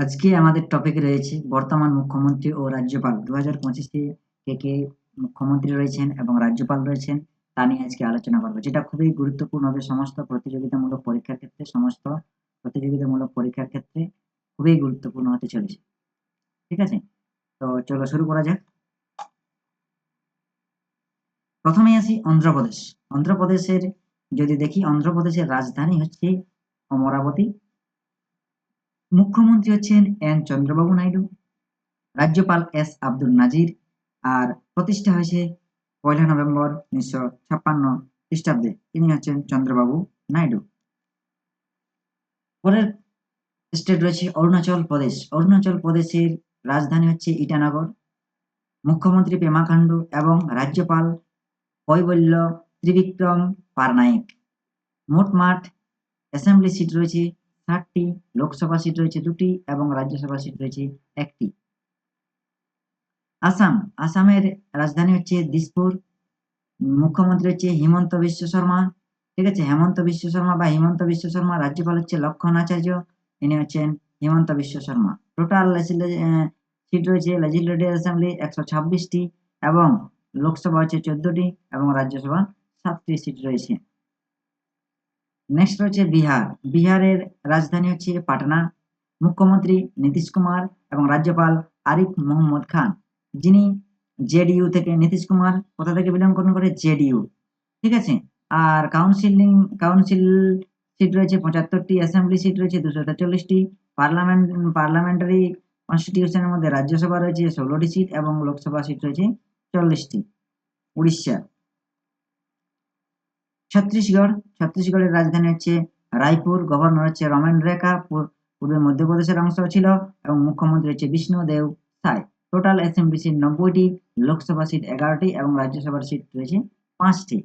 আজকে আমাদের টপিক রয়েছে বর্তমান মুখ্যমন্ত্রী ও রাজ্যপাল। দু হাজার পঁচিশে কে কে মুখ্যমন্ত্রী রয়েছেন এবং রাজ্যপাল রয়েছেন, তা নিয়ে আজকে আলোচনা করব, যেটা খুবই গুরুত্বপূর্ণ হবে সমস্ত প্রতিযোগিতামূলক পরীক্ষার ক্ষেত্রে, সমস্ত প্রতিযোগিতামূলক পরীক্ষার ক্ষেত্রে খুবই গুরুত্বপূর্ণ হতে চলেছে। ঠিক আছে? তো চলো শুরু করা যাক। প্রথমে আসি অন্ধ্রপ্রদেশ। অন্ধ্রপ্রদেশের যদি দেখি, অন্ধ্রপ্রদেশের রাজধানী হচ্ছে অমরাবতী। মুখ্যমন্ত্রী হচ্ছেন এন চন্দ্রবাবু নাইডু, রাজ্যপাল এস আব্দুল নাজির, আর প্রতিষ্ঠা হয়েছে পয়লা নভেম্বর উনিশশো ছাপ্পান্ন খ্রিস্টাব্দে। তিনি হচ্ছেন চন্দ্রবাবু নাইডু। পরের স্টেট রয়েছে অরুণাচল প্রদেশ। অরুণাচল প্রদেশের রাজধানী হচ্ছে ইটানগর। মুখ্যমন্ত্রী পেমা খান্ডু এবং রাজ্যপাল কৈবল্য ত্রিবিক্রম পারনায়েক মোটমাট অ্যাসেম্বলি সিট রয়েছে ষাটটি লোকসভা সিট রয়েছে দুটি এবং রাজ্যসভা সিট রয়েছে একটি। আসাম, আসামের রাজধানী হচ্ছে দিসপুর। মুখ্যমন্ত্রী হচ্ছে হিমন্ত বিশ্ব শর্মা। ঠিক আছে, হেমন্ত বিশ্ব শর্মা বা হিমন্ত বিশ্ব শর্মা, রাজ্যপাল হচ্ছে লক্ষণ আচার্য। ইনি হচ্ছেন হিমন্ত বিশ্ব শর্মা। টোটাল সিট রয়েছে লেজিসলেটিভ অ্যাসেম্বলি একশো ছাব্বিশটি এবং লোকসভা হচ্ছে চোদ্দটি এবং রাজ্যসভা সাতটি সিট রয়েছে। নেক্সট রয়েছে বিহার। বিহারের রাজধানী হচ্ছে পাটনা। মুখ্যমন্ত্রী নীতিশ কুমার এবং রাজ্যপাল আরিফ মোহাম্মদ খান। যিনি জেডিইউ থেকে নীতিশ কুমার, কোথা থেকে বিলং করে জেডিইউ। ঠিক আছে? আর কাউন্সিলিং, কাউন্সিল সিট রয়েছে পঁচাত্তরটি, অ্যাসেম্বলি সিট রয়েছে দুশো তেতাল্লিশটি। পার্লামেন্ট, পার্লামেন্টারি কনস্টিটিউশনের মধ্যে রাজ্যসভা রয়েছে ষোলোটি সিট এবং লোকসভা সিট রয়েছে চল্লিশটি। উড়িষ্যা। ছত্তিশগড়, ছত্তিশগড়ের রাজধানী হচ্ছে রায়পুর, গভর্নর হচ্ছে রমেন রেখা পূর্বে মধ্যপ্রদেশের অংশ ছিল এবং মুখ্যমন্ত্রী হচ্ছে Vishnu Deo Sai. Total assembly seat নব্বইটি, Lok Sabha seat এগারোটি এবং রাজ্যসভার সিট রয়েছে পাঁচটি।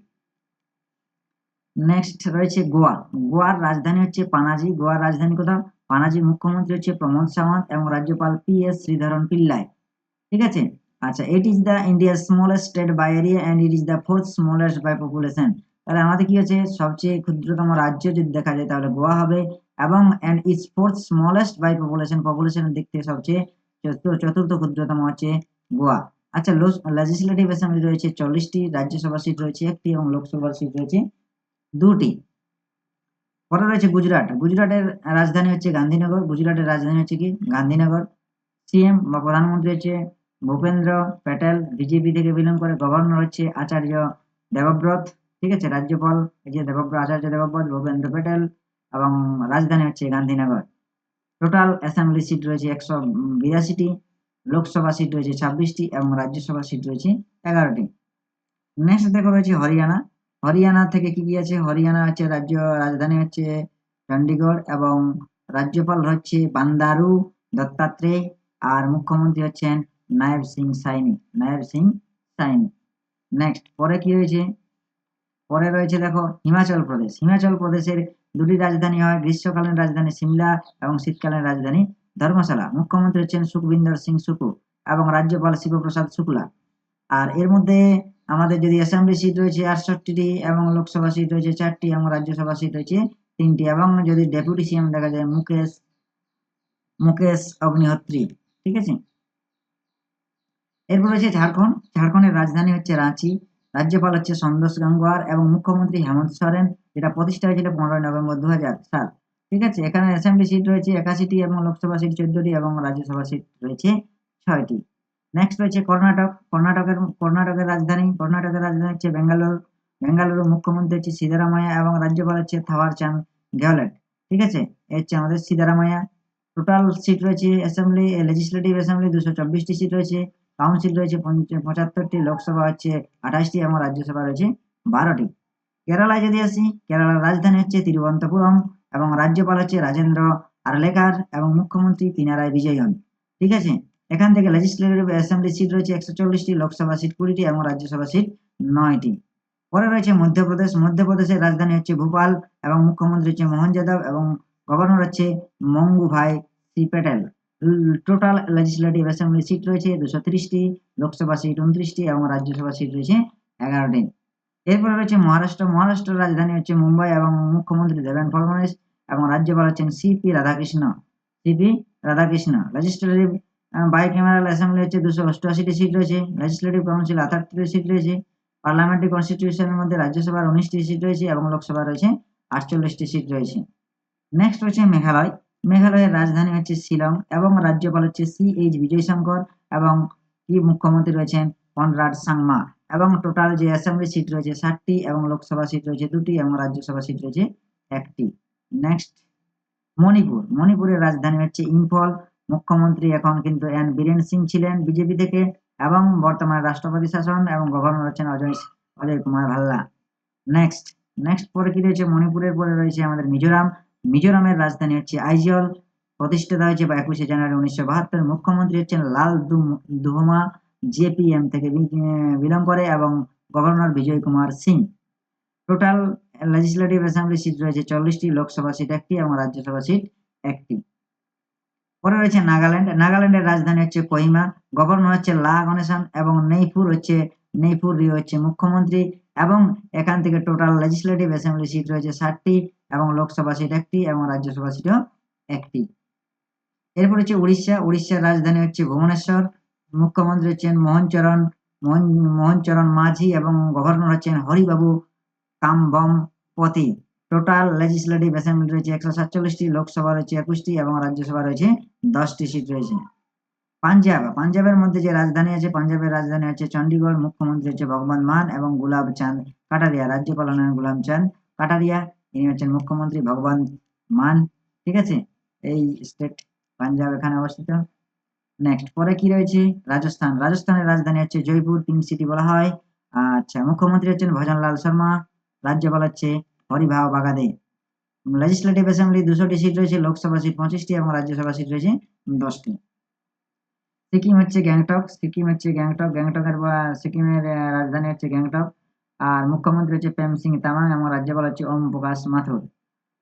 নেক্সট রয়েছে গোয়া। গোয়ার রাজধানী হচ্ছে পানাজি। গোয়ার রাজধানী কোথাও? পানাজি মুখ্যমন্ত্রী হচ্ছে প্রমোদ সাওয়ান্ত এবং রাজ্যপাল পি এস শ্রীধরন পিল্লাই। ঠিক আছে? আচ্ছা ইট ইজ দ্য ইন্ডিয়ার smallest state by area and it is the fourth smallest by population তাহলে আমাদের কি হচ্ছে? সবচেয়ে ক্ষুদ্রতম রাজ্য যদি দেখা যায় তাহলে গোয়া হবে এবং and is fourth smallest by population পপুলেশনের দিক থেকে সবচেয়ে চতুর্থ ক্ষুদ্রতম হচ্ছে গোয়া। আচ্ছা লেজিসলেটিভ অ্যাসেম্বলি রয়েছে চল্লিশটি রাজ্যসভা সিট রয়েছে একটি এবং লোকসভার সিট রয়েছে দুটি। পরে রয়েছে? গুজরাট। গুজরাটের রাজধানী হচ্ছে গান্ধীনগর। গুজরাটের রাজধানী হচ্ছে কি? গান্ধীনগর। সিএম বা প্রধানমন্ত্রী হচ্ছে ভূপেন্দ্র প্যাটেল, বিজেপি থেকে বিলং করে গভর্নর হচ্ছে আচার্য দেবব্রত। ঠিক আছে? রাজ্যপাল এই যে দেবব্রত আচার্য দেবব্রত, ভূপেন্দ্র প্যাটেল এবং রাজধানী হচ্ছে গান্ধীনগর। টোটাল অ্যাসেম্বলি সিট রয়েছে একশো বিরাশিটি, লোকসভা সিট রয়েছে ছাব্বিশটি এবং রাজ্যসভা সিট রয়েছে এগারোটি। নেক্সট দেখো রয়েছে হরিয়ানা। হরিয়ানা থেকে কি কি আছে? হরিয়ানা হচ্ছে রাজ্য, রাজধানী হচ্ছে চণ্ডীগড় এবং রাজ্যপাল হচ্ছে বান্দারু দত্তাত্রেয় আর মুখ্যমন্ত্রী হচ্ছেন নায়েব সিং সাইনি, নায়েব সিং সাইনি। নেক্সট পরে কি রয়েছে? পরে রয়েছে দেখো হিমাচল প্রদেশ। হিমাচল প্রদেশের দুটি রাজধানী হয়, গ্রীষ্মকালীন রাজধানী সিমলা এবং শীতকালীন রাজধানী ধর্মশালা। মুখ্যমন্ত্রী হচ্ছেন সুখবিন্দর সিং সুকু এবং রাজ্যপাল শিবপ্রসাদ শুক্লা। আর এর মধ্যে আমাদের যদি অ্যাসেম্বলি সিট রয়েছে আটষট্টিটি এবং লোকসভা সিট রয়েছে চারটি এবং রাজ্যসভা সিট রয়েছে তিনটি এবং যদি ডেপুটি সিএম দেখা যায় মুকেশ মুকেশ অগ্নিহোত্রী, ঠিক আছে? এরপর রয়েছে ঝাড়খণ্ড। ঝাড়খণ্ডের রাজধানী হচ্ছে রাঁচি। রাজ্যপাল হচ্ছে সন্তোষ গঙ্গোয়ার এবং মুখ্যমন্ত্রী হেমন্ত সোরেন, যেটা প্রতিষ্ঠা হয়েছিল পনেরোই নভেম্বর দু সাল ঠিক আছে? এখানে অ্যাসেম্বলি সিট রয়েছে একাশিটি এবং লোকসভা সিট চোদ্দটি এবং রাজ্যসভা সিট রয়েছে ছয়টি। নেক্সট রয়েছে কর্ণাটক। কর্ণাটকের কর্ণাটকের রাজধানী। কর্ণাটকের রাজধানী হচ্ছে বেঙ্গালুরু। বেঙ্গালুরু মুখ্যমন্ত্রী হচ্ছে সিদ্ধারামায়া এবং রাজ্যপাল হচ্ছে থাওয়ার চাঁদ গেহলট ঠিক আছে? এ হচ্ছে আমাদের সিদ্ধারামায়া টোটাল সিট রয়েছে অ্যাসেম্বলি লেজিসলেটিভ অ্যাসেম্বলি দুশো চব্বিশটি সিট রয়েছে। কাউন্সিল রয়েছে পঁচাত্তরটি, লোকসভা হচ্ছে আঠাশটি এবং রাজ্যসভা রয়েছে বারোটি। কেরালায় যদি আসি, কেরালার রাজধানী হচ্ছে তিরুবন্তপুরম এবং রাজ্যপাল হচ্ছে রাজেন্দ্র আরলেকার এবং মুখ্যমন্ত্রী পিনারায় বিজয়ন ঠিক আছে? এখান থেকে লেজিসলেটিভ অ্যাসেম্বলি সিট রয়েছে একশো চল্লিশটি, লোকসভা সিট কুড়িটি এবং রাজ্যসভা সিট নয়টি। পরে রয়েছে মধ্যপ্রদেশ। মধ্যপ্রদেশের রাজধানী হচ্ছে ভোপাল এবং মুখ্যমন্ত্রী হচ্ছে মোহন যাদব এবং গভর্নর হচ্ছে Mangu bhai C Patel total legislative assembly seat রয়েছে দুশো ত্রিশটি, লোকসভা সিট উনত্রিশটি এবং রাজ্যসভা সিট রয়েছে এগারোটি। এরপরে রয়েছে মহারাষ্ট্র। মহারাষ্ট্রের রাজধানী হচ্ছে মুম্বাই এবং মুখ্যমন্ত্রী দেবেন ফডনবিস এবং রাজ্যপাল হচ্ছেন CP Radhakrishna. CP Radhakrishna. Legislative bicameral assembly হচ্ছে দুশো অষ্টআশিটি সিট রয়েছে। লেজিসলেটিভ কাউন্সিল আঠাত্তরটি সিট রয়েছে। পার্লামেন্টারি কনস্টিটিউশনের মধ্যে রাজ্যসভার উনিশটি সিট রয়েছে এবং লোকসভা রয়েছে আটচল্লিশটি সিট রয়েছে। নেক্সট হচ্ছে মেঘালয়। মেঘালয়ের রাজধানী হচ্ছে শিলং এবং রাজ্যপাল হচ্ছে সি এইচ বিজয়শঙ্কর এবং কি মুখ্যমন্ত্রী রয়েছেন কনরাড সাংমা এবং টোটাল যে অ্যাসেম্বলি সিট রয়েছে ষাটটি এবং লোকসভা সিট রয়েছে দুটি এবং রাজ্যসভা সিট রয়েছে একটি। নেক্সট মণিপুর। মণিপুরের রাজধানী হচ্ছে ইম্ফল। মুখ্যমন্ত্রী এখন কিন্তু এন বীরেন সিং ছিলেন বিজেপি থেকে এবং বর্তমানে রাষ্ট্রপতি শাসন এবং গভর্নর হচ্ছেন অজয় অজয় কুমার ভাল্লা। নেক্সট নেক্সট পরে কি রয়েছে? মণিপুরের পরে রয়েছে আমাদের মিজোরাম। মিজোরামের রাজধানী হচ্ছে আইজল। প্রতিষ্ঠিত হয়েছে বা একুশে জানুয়ারি উনিশশো বাহাত্তর। মুখ্যমন্ত্রী হচ্ছেন লাল দুহমা, জেপিএম থেকে বিলং করে এবং governor Vijay Kumar Singh. Total legislative assembly seat রয়েছে চল্লিশটি, লোকসভা সিট একটি এবং রাজ্যসভা সিট একটি। পরে রয়েছে নাগাল্যান্ড। নাগাল্যান্ডের রাজধানী হচ্ছে কোহিমা। গভর্নর হচ্ছে লা গণেশন এবং নেইপুর হচ্ছে নেইপুর রিও হচ্ছে মুখ্যমন্ত্রী এবং এখান থেকে টোটাল লেজিসলেটিভ অ্যাসেম্বলি সিট রয়েছে ষাটটি। এবং লোকসভা সিট একটি এবং রাজ্যসভা সিটও একটি। এরপর হচ্ছে উড়িষ্যা। উড়িষ্যার রাজধানী হচ্ছে ভুবনেশ্বর। মুখ্যমন্ত্রী হচ্ছেন মোহনচরণ। মোহন, মোহনচরণ মাঝি এবং গভর্নর হচ্ছেন হরিবাবু কামবম পতি টোটাল লেজিসলেটিভ অ্যাসেম্বলি রয়েছে একশো সাতচল্লিশটি, লোকসভা রয়েছে একুশটি এবং রাজ্যসভা রয়েছে দশটি সিট রয়েছে। পাঞ্জাব। পাঞ্জাবের মধ্যে যে রাজধানী আছে, পাঞ্জাবের রাজধানী হচ্ছে চণ্ডীগড় মুখ্যমন্ত্রী হচ্ছে ভগবান মান এবং গুলাব চাঁদ কাটারিয়া। রাজ্যপাল হলেন গুলাম চাঁদ কাটারিয়া। ইনি হচ্ছেন মুখ্যমন্ত্রী ভগবান মান, ঠিক আছে? এই স্টেট পাঞ্জাব এখানে অবস্থিত। নেক্সট পরে কি রয়েছে? রাজস্থান। রাজস্থানের রাজধানী হচ্ছে জয়পুর পিঙ্ক সিটি বলা হয়। আচ্ছা মুখ্যমন্ত্রী হচ্ছেন ভজনলাল শর্মা। রাজ্যপাল হচ্ছে হরিভাও বাগাদে। লেজিসলেটিভ অ্যাসেম্বলি দুশোটি সিট রয়েছে, লোকসভা সিট পঁচিশটি এবং রাজ্যসভা সিট রয়েছে দশটি। সিকিম হচ্ছে গ্যাংটক। সিকিম হচ্ছে গ্যাংটক। গ্যাংটকের সিকিমের রাজধানী হচ্ছে গ্যাংটক। আর মুখ্যমন্ত্রী হচ্ছে প্রেম সিং তামাং এবং রাজ্যপাল হচ্ছে ওম প্রকাশ মাথুর।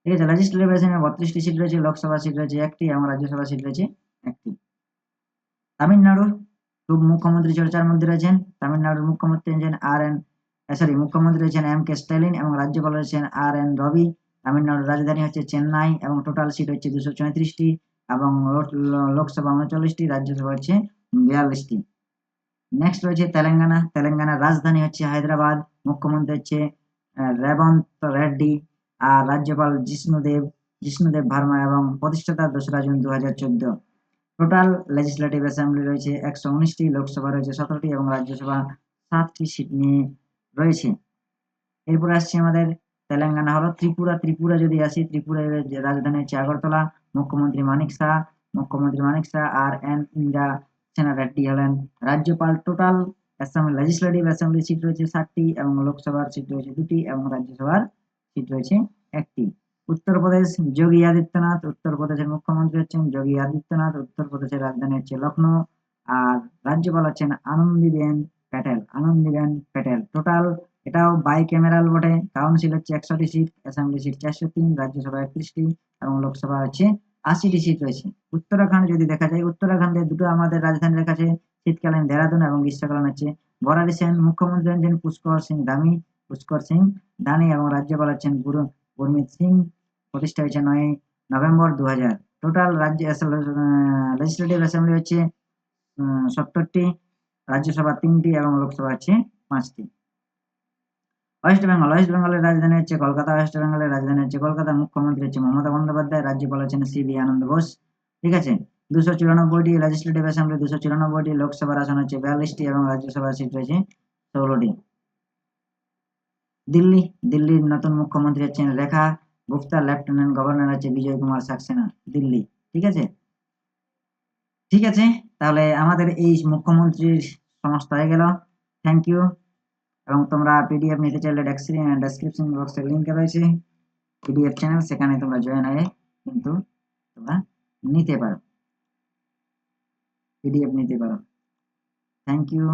ঠিক আছে লেজিসলেটিভ বত্রিশটি সিট রয়েছে, লোকসভা সিট রয়েছে একটি, এবং রাজ্যসভা সিট রয়েছে একটি। তামিলনাড়ুর মুখ্যমন্ত্রী চর্চার মধ্যে রয়েছেন, তামিলনাড়ুর মুখ্যমন্ত্রী হচ্ছেন আর এন সরি মুখ্যমন্ত্রী রয়েছেন এম কে স্ট্যালিন এবং রাজ্যপাল রয়েছেন আর এন রবি। তামিলনাড়ুর রাজধানী হচ্ছে চেন্নাই এবং টোটাল সিট হচ্ছে দুশো চৌত্রিশটি এবং লোকসভা উনচল্লিশটি, রাজ্যসভা হচ্ছে বিয়াল্লিশটি। নেক্সট রয়েছে তেলেঙ্গানা, তেলেঙ্গানার রাজধানী হচ্ছে হায়দ্রাবাদ। মুখ্যমন্ত্রী হচ্ছে রেবন্ত রেড্ডি আর রাজ্যপাল জিষ্ণুদেব জিষ্ণুদেব ভার্মা এবং প্রতিষ্ঠাতা দোসরা জুন দু হাজার চোদ্দ। টোটাল লেজিসলেটিভ অ্যাসেম্বলি রয়েছে একশো উনিশটি, লোকসভা রয়েছে সতেরোটি এবং রাজ্যসভা সাতটি সিট নিয়ে রয়েছে। এরপর আসছে আমাদের তেলেঙ্গানা হলো, ত্রিপুরা ত্রিপুরা যদি আসি ত্রিপুরার রাজধানী হচ্ছে আগরতলা, মুখ্যমন্ত্রী মানিক শাহ, মুখ্যমন্ত্রী মানিক শাহ আর এন ইন্দিরা সেনা রেড্ডি হলেন রাজ্যপাল। Total assembly legislative assembly seat রয়েছে ষাটটি এবং লোকসভার সিট রয়েছে দুটি এবং রাজ্যসভার সিট রয়েছে একটি। উত্তরপ্রদেশ যোগী আদিত্যনাথ, উত্তরপ্রদেশের মুখ্যমন্ত্রী হচ্ছেন যোগী আদিত্যনাথ, উত্তরপ্রদেশের রাজধানী হচ্ছে লখনৌ আর রাজ্যপাল হচ্ছেন আনন্দীবেন প্যাটেল। আনন্দীবেন প্যাটেল। টোটাল এটাও বাই ক্যামেরাল বটে। কাউন্সিল হচ্ছে একশোটি সিট অ্যাসেম্বলি সিট চারশো তিন রাজ্যসভা একত্রিশটি এবং লোকসভা হচ্ছে আশিটি সিট রয়েছে। উত্তরাখণ্ড যদি দেখা যায়, উত্তরাখণ্ডে দুটো আমাদের রাজধানীর কাছে শীতকালীন দেরাদুন এবং গ্রীষ্মকালীন হচ্ছে বরারি সেন, মুখ্যমন্ত্রী হচ্ছেন পুষ্কর সিং দামি, পুষ্কর সিং দানি এবং রাজ্যপাল হচ্ছেন গুরু গুরমিত সিং, প্রতিষ্ঠা হয়েছে নয় নভেম্বর দু হাজার টোটাল রাজ্য লেজিসলেটিভ অ্যাসেম্বলি হচ্ছে সত্তরটি, রাজ্যসভা তিনটি এবং লোকসভা হচ্ছে পাঁচটি। ওয়েস্ট বেঙ্গল, ওয়েস্ট বেঙ্গলের রাজধানী হচ্ছে কলকাতা, ওয়েস্ট বেঙ্গলের রাজধানী হচ্ছে কলকাতা মুখ্যমন্ত্রী হচ্ছে মমতা বন্দ্যোপাধ্যায়, রাজ্যপাল হচ্ছেন সি বি আনন্দ বোস। ঠিক আছে? দুশো চুরানব্বইটি লেজিসলেটিভ অ্যাসেম্বলি দুশো চুরানব্বইটি লোকসভার আসন হচ্ছে বিয়াল্লিশটি এবং রাজ্যসভার সিট রয়েছে ষোলোটি। দিল্লি, দিল্লির নতুন মুখ্যমন্ত্রী হচ্ছেন রেখা গুপ্তা, লেফটেন্যান্ট গভর্নর হচ্ছে বিজয় কুমার সাক্সেনা, দিল্লি, ঠিক আছে? ঠিক আছে, তাহলে আমাদের এই মুখ্যমন্ত্রীর সমস্ত হয়ে গেল। থ্যাংক ইউ এবং তোমরা পিডিএফ নিতে চাইলে ডেসক্রিপশন বক্সে লিঙ্ক রয়েছে। পিডিএফ চ্যানেল সেখানে তোমরা জয়েন হয়ে কিন্তু তোমরা নিতে পারো। পিডিএফ নিতে পারো থ্যাংক ইউ